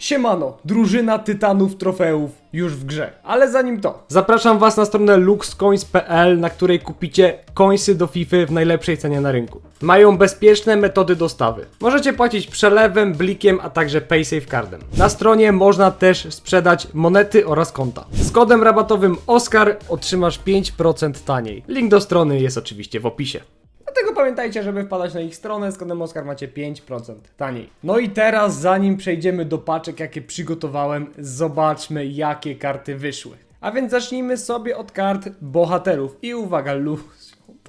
Siemano, drużyna tytanów trofeów już w grze. Ale zanim to, zapraszam was na stronę luxcoins.pl, na której kupicie coinsy do FIFA w najlepszej cenie na rynku. Mają bezpieczne metody dostawy. Możecie płacić przelewem, blikiem, a także PaySafeCardem. Na stronie można też sprzedać monety oraz konta. Z kodem rabatowym OSCAR otrzymasz 5% taniej. Link do strony jest oczywiście w opisie. Dlatego pamiętajcie, żeby wpadać na ich stronę, z kodem macie 5% taniej. No i teraz, zanim przejdziemy do paczek, jakie przygotowałem, zobaczmy, jakie karty wyszły. A więc zacznijmy sobie od kart bohaterów. I uwaga, Lucio.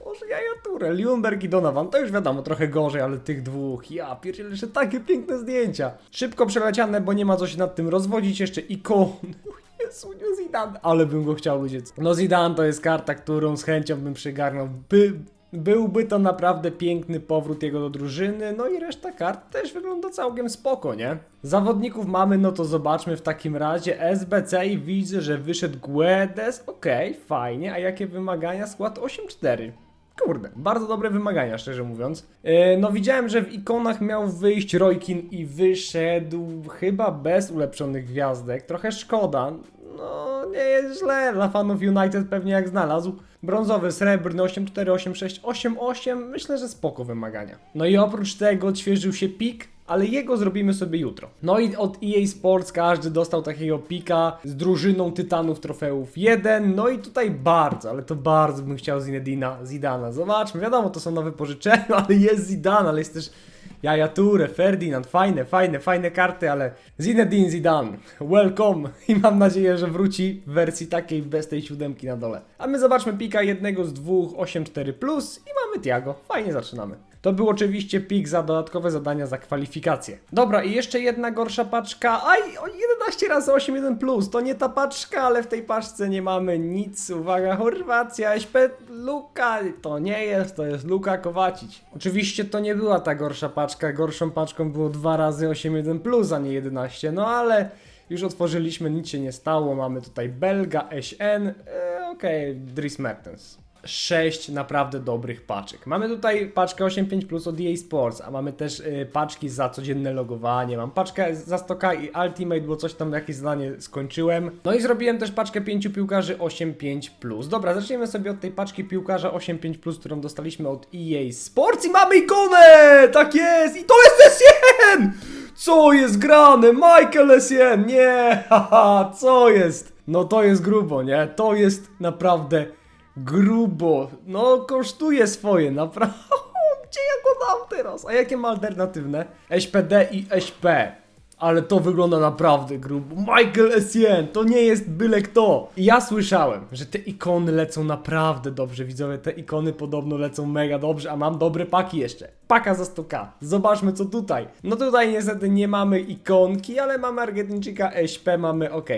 Boże, jajaturę, Ljungberg i Donovan, to już wiadomo, trochę gorzej, ale tych dwóch, ja pierdzielę, jeszcze takie piękne zdjęcia. Szybko przeleciane, bo nie ma co się nad tym rozwodzić, jeszcze ikony. Jezu, nie Zidane, ale bym go chciał ludzie. No Zidane to jest karta, którą z chęcią bym przygarnął. By, byłby to naprawdę piękny powrót jego do drużyny, no i reszta kart też wygląda całkiem spoko, nie? Zawodników mamy, no to zobaczmy w takim razie SBC i widzę, że wyszedł Guedes, okej, fajnie, a jakie wymagania? Skład 8-4. Kurde, bardzo dobre wymagania, szczerze mówiąc. Yy, no widziałem, że w ikonach miał wyjść Roykin i wyszedł chyba bez ulepszonych gwiazdek. Trochę szkoda. No, nie jest źle. Dla fanów United pewnie jak znalazł. Brązowy, srebrny, 8-4, 8-6, 8-8. Myślę, że spoko wymagania. No i oprócz tego odświeżył się pik, ale jego zrobimy sobie jutro. No i od EA Sports każdy dostał takiego pika z drużyną Tytanów Trofeów 1. No i tutaj bardzo, ale to bardzo bym chciał Zinedina Zidana. Zobaczmy, wiadomo, to są nowe pożyczenia, ale jest Zidane, ale jest też Jaja Toure, Ferdinand, fajne, fajne, fajne karty, ale Zinedine Zidane, welcome i mam nadzieję, że wróci w wersji takiej bez tej siódemki na dole. A my zobaczmy pika jednego z dwóch 8-4 plus i mamy Tiago, fajnie zaczynamy. To był oczywiście pik za dodatkowe zadania za kwalifikacje. Dobra, i jeszcze jedna gorsza paczka. Aj, 11 razy 8 1 plus. To nie ta paczka, ale w tej paczce nie mamy nic. Uwaga, Chorwacja, SP Luka. To nie jest, to jest Luka Kowacic. Oczywiście to nie była ta gorsza paczka. Gorszą paczką było 2 razy 8 1 plus, a nie 11. No ale już otworzyliśmy, nic się nie stało. Mamy tutaj Belga, SN. E, Okej, Dries Mertens. 6 naprawdę dobrych paczek. Mamy tutaj paczkę 8.5 Plus od EA Sports, a mamy też y, paczki za codzienne logowanie. Mam paczkę za stoka i Ultimate, bo coś tam jakieś zadanie skończyłem. No i zrobiłem też paczkę 5 piłkarzy 8.5 Plus. Dobra, zaczniemy sobie od tej paczki piłkarza 8.5 Plus, którą dostaliśmy od EA Sports i mamy ikonę! Tak jest! I to jest Essien! Co jest grane? Michael Essien! Nie! Haha, co jest? No to jest grubo, nie? To jest naprawdę grubo. No, kosztuje swoje, naprawdę. Gdzie ja go dam teraz? A jakie ma alternatywne? SPD i SP. Ale to wygląda naprawdę grubo. Michael Essien, to nie jest byle kto. I ja słyszałem, że te ikony lecą naprawdę dobrze, widzowie. Te ikony podobno lecą mega dobrze, a mam dobre paki jeszcze. Paka za 100k. Zobaczmy co tutaj. No tutaj niestety nie mamy ikonki, ale mamy Argentyńczyka SP, mamy ok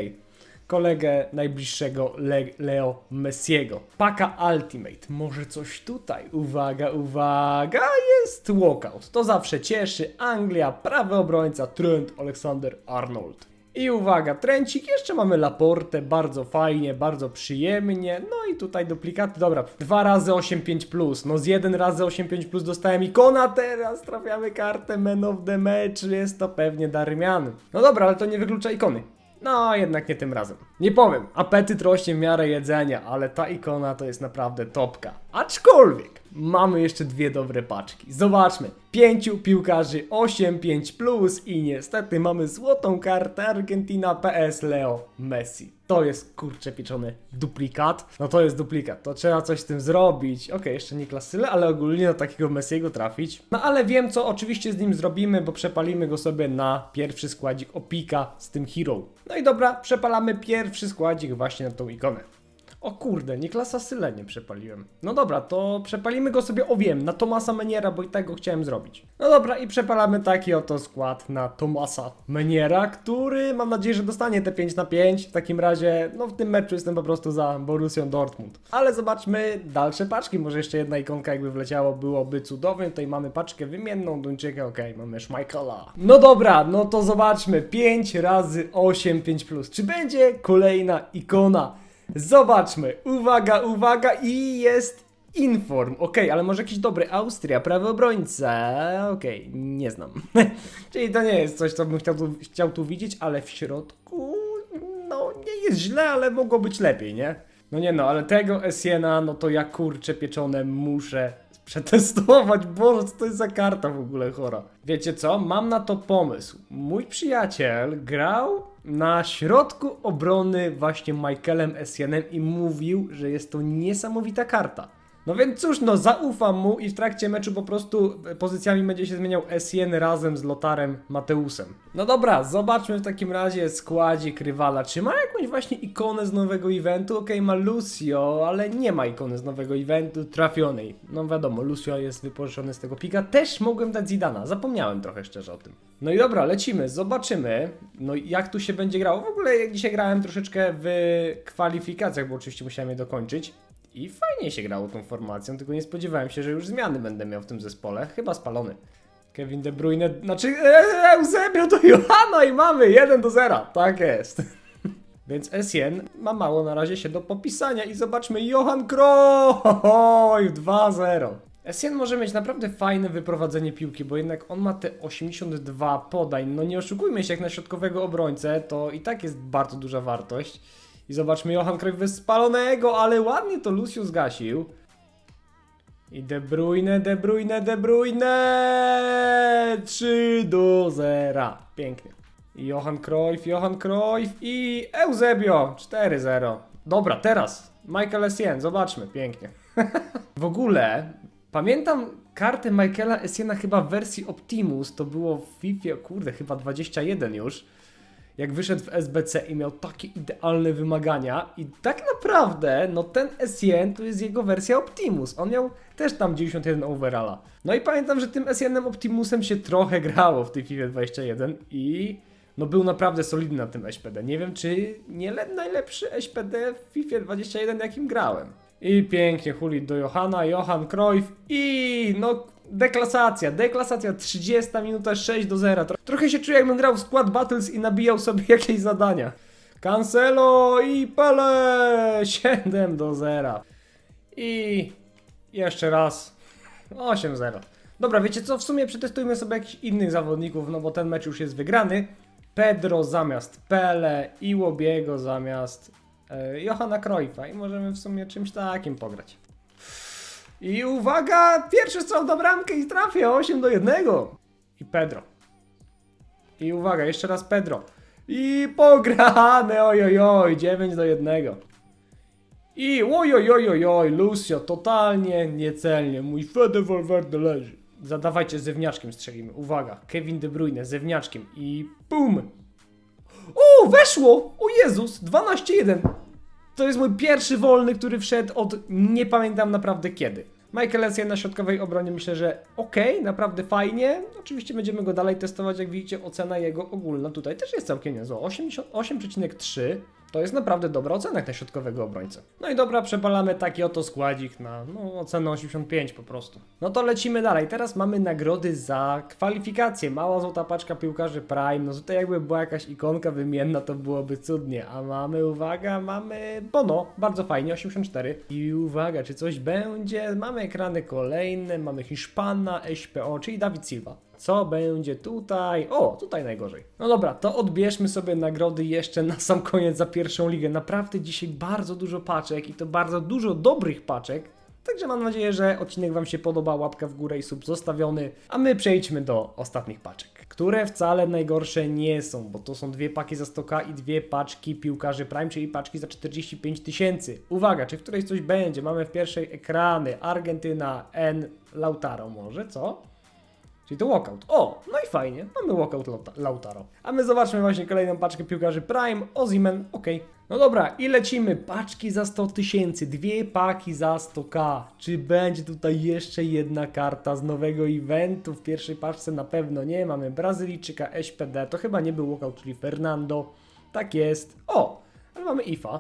kolegę najbliższego Le Leo Messiego. Paka Ultimate. Może coś tutaj? Uwaga, uwaga, jest walkout. To zawsze cieszy. Anglia, prawy obrońca, Trent Alexander Arnold. I uwaga, trencik, jeszcze mamy Laportę, bardzo fajnie, bardzo przyjemnie. No i tutaj duplikaty, dobra, 2 razy 8-5 plus, no z 1 razy 8-5 plus dostałem ikona, teraz trafiamy kartę Man of the Match, jest to pewnie Darmian. No dobra, ale to nie wyklucza ikony. No, jednak nie tym razem. Nie powiem, apetyt rośnie w miarę jedzenia, ale ta ikona to jest naprawdę topka. Aczkolwiek mamy jeszcze dwie dobre paczki. Zobaczmy. Pięciu piłkarzy 8-5 plus i niestety mamy złotą kartę Argentina PS Leo Messi. To jest kurczę pieczony duplikat. No to jest duplikat, to trzeba coś z tym zrobić. Okej, jeszcze nie klasyle, ale ogólnie na takiego Messiego trafić. No ale wiem co oczywiście z nim zrobimy, bo przepalimy go sobie na pierwszy składzik opika z tym hero. No i dobra, przepalamy pierwszy składzik właśnie na tą ikonę. O kurde, nie klasa Syle nie przepaliłem. No dobra, to przepalimy go sobie, o wiem, na Tomasa Meniera, bo i tego chciałem zrobić. No dobra, i przepalamy taki oto skład na Tomasa Meniera, który mam nadzieję, że dostanie te 5 na 5. W takim razie, no w tym meczu jestem po prostu za Borussią Dortmund. Ale zobaczmy dalsze paczki, może jeszcze jedna ikonka jakby wleciało, byłoby cudownie. Tutaj mamy paczkę wymienną, Duńczyka, okej, mamy Schmeichela. No dobra, no to zobaczmy, 5 razy 8, 5 plus. Czy będzie kolejna ikona? Zobaczmy, uwaga, uwaga i jest Inform, okej, ale może jakiś dobry Austria, prawy obrońca, okej, nie znam. Czyli to nie jest coś, co bym chciał tu, chciał tu widzieć, ale w środku, no nie jest źle, ale mogło być lepiej, nie? No nie no, ale tego Esiena, no to ja kurczę pieczone muszę przetestować. Boże, co to jest za karta w ogóle chora. Wiecie co? Mam na to pomysł. Mój przyjaciel grał na środku obrony właśnie Michaelem Essienem i mówił, że jest to niesamowita karta. No więc cóż, no zaufam mu i w trakcie meczu po prostu pozycjami będzie się zmieniał Essien razem z Lotarem Mateusem. No dobra, zobaczmy w takim razie składzik rywala. Czy ma jakąś właśnie ikonę z nowego eventu? Okej, ma Lucio, ale nie ma ikony z nowego eventu trafionej. No wiadomo, Lucio jest wypożyczony z tego pika. Też mogłem dać Zidana, zapomniałem trochę szczerze o tym. No i dobra, lecimy, zobaczymy, no jak tu się będzie grało. W ogóle jak dzisiaj grałem troszeczkę w kwalifikacjach, bo oczywiście musiałem je dokończyć. I fajnie się grało tą formacją, tylko nie spodziewałem się, że już zmiany będę miał w tym zespole. Chyba spalony. Kevin De Bruyne, znaczy e, Eusebio do Johana i mamy 1 do 0. Tak jest. Więc Essien ma mało na razie się do popisania i zobaczmy Johan Cruyff 2-0. Essien może mieć naprawdę fajne wyprowadzenie piłki, bo jednak on ma te 82 podań. No nie oszukujmy się, jak na środkowego obrońcę, to i tak jest bardzo duża wartość. I zobaczmy Johan Cruyff spalonego, ale ładnie to Lucius zgasił. I De Bruyne, De Bruyne, De Bruyne! 3 do 0. Pięknie. I Johan Cruyff, Johan Cruyff i Eusebio 4-0. Dobra, teraz Michael Essien, zobaczmy, pięknie. w ogóle pamiętam kartę Michaela Essiena chyba w wersji Optimus, to było w FIFA, kurde, chyba 21 już jak wyszedł w SBC i miał takie idealne wymagania i tak naprawdę, no ten Essien to jest jego wersja Optimus. On miał też tam 91 overalla. No i pamiętam, że tym Essienem Optimusem się trochę grało w tej FIFA 21 i no był naprawdę solidny na tym SPD. Nie wiem, czy nie le- najlepszy SPD w FIFA 21, jakim grałem. I pięknie huli do Johana, Johan Cruyff i no deklasacja, deklasacja 30 minuta 6 do 0. Tro- trochę się czuję jakbym grał w Squad Battles i nabijał sobie jakieś zadania. Cancelo i Pele 7 do 0. I jeszcze raz 8-0. Dobra, wiecie co? W sumie przetestujmy sobie jakichś innych zawodników, no bo ten mecz już jest wygrany. Pedro zamiast Pele i Łobiego zamiast e, Johana Cruyffa i możemy w sumie czymś takim pograć. I uwaga, pierwszy strzał do bramkę i trafia 8 do 1. I Pedro. I uwaga, jeszcze raz Pedro. I pograne, ojojoj, 9 do 1. I ojojojojoj, Lucio, totalnie niecelnie. Mój Fede Valverde leży. Zadawajcie zewniaczkiem strzelimy. Uwaga, Kevin De Bruyne zewniaczkiem i BUM! O, weszło! O Jezus, 12-1. To jest mój pierwszy wolny, który wszedł od nie pamiętam naprawdę kiedy. Michael Essien na środkowej obronie myślę, że okej, naprawdę fajnie. Oczywiście będziemy go dalej testować, jak widzicie ocena jego ogólna tutaj też jest całkiem niezła. 88,3 to jest naprawdę dobra ocena jak na środkowego obrońcę. No i dobra, przepalamy taki oto składzik na no, ocenę 85 po prostu. No to lecimy dalej. Teraz mamy nagrody za kwalifikacje. Mała złota paczka piłkarzy Prime. No tutaj jakby była jakaś ikonka wymienna, to byłoby cudnie. A mamy, uwaga, mamy Bono. Bardzo fajnie, 84. I uwaga, czy coś będzie? Mamy ekrany kolejne, mamy Hiszpana, SPO, czyli Dawid Silva. Co będzie tutaj? O, tutaj najgorzej. No dobra, to odbierzmy sobie nagrody jeszcze na sam koniec za pierwszą ligę. Naprawdę dzisiaj bardzo dużo paczek i to bardzo dużo dobrych paczek. Także mam nadzieję, że odcinek Wam się podoba, łapka w górę i sub zostawiony. A my przejdźmy do ostatnich paczek, które wcale najgorsze nie są, bo to są dwie paki za 100k i dwie paczki piłkarzy Prime, czyli paczki za 45 tysięcy. Uwaga, czy w którejś coś będzie? Mamy w pierwszej ekrany Argentyna, N, Lautaro może, co? Czyli to walkout. O, no i fajnie, mamy walkout Lauta- Lautaro. A my zobaczmy właśnie kolejną paczkę piłkarzy Prime, Ozimen, ok. No dobra, i lecimy. Paczki za 100 tysięcy, dwie paki za 100k. Czy będzie tutaj jeszcze jedna karta z nowego eventu? W pierwszej paczce na pewno nie. Mamy Brazylijczyka, SPD, to chyba nie był walkout, czyli Fernando. Tak jest. O, ale mamy IFA.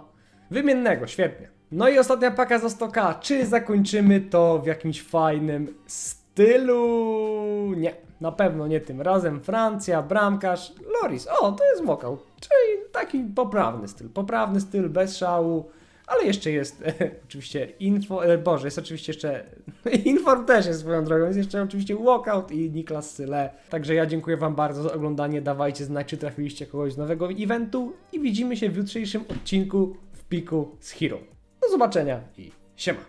Wymiennego, świetnie. No i ostatnia paka za 100k. Czy zakończymy to w jakimś fajnym stylu? Nie, na pewno nie tym razem. Francja, bramkarz, Loris. O, to jest walkout. Czyli taki poprawny styl. Poprawny styl, bez szału. Ale jeszcze jest oczywiście info, e, boże, jest oczywiście jeszcze inform też jest swoją drogą, jest jeszcze oczywiście walkout i Niklas Syle. Także ja dziękuję wam bardzo za oglądanie, dawajcie znać, czy trafiliście kogoś z nowego eventu i widzimy się w jutrzejszym odcinku w piku z Hero. Do zobaczenia i siema.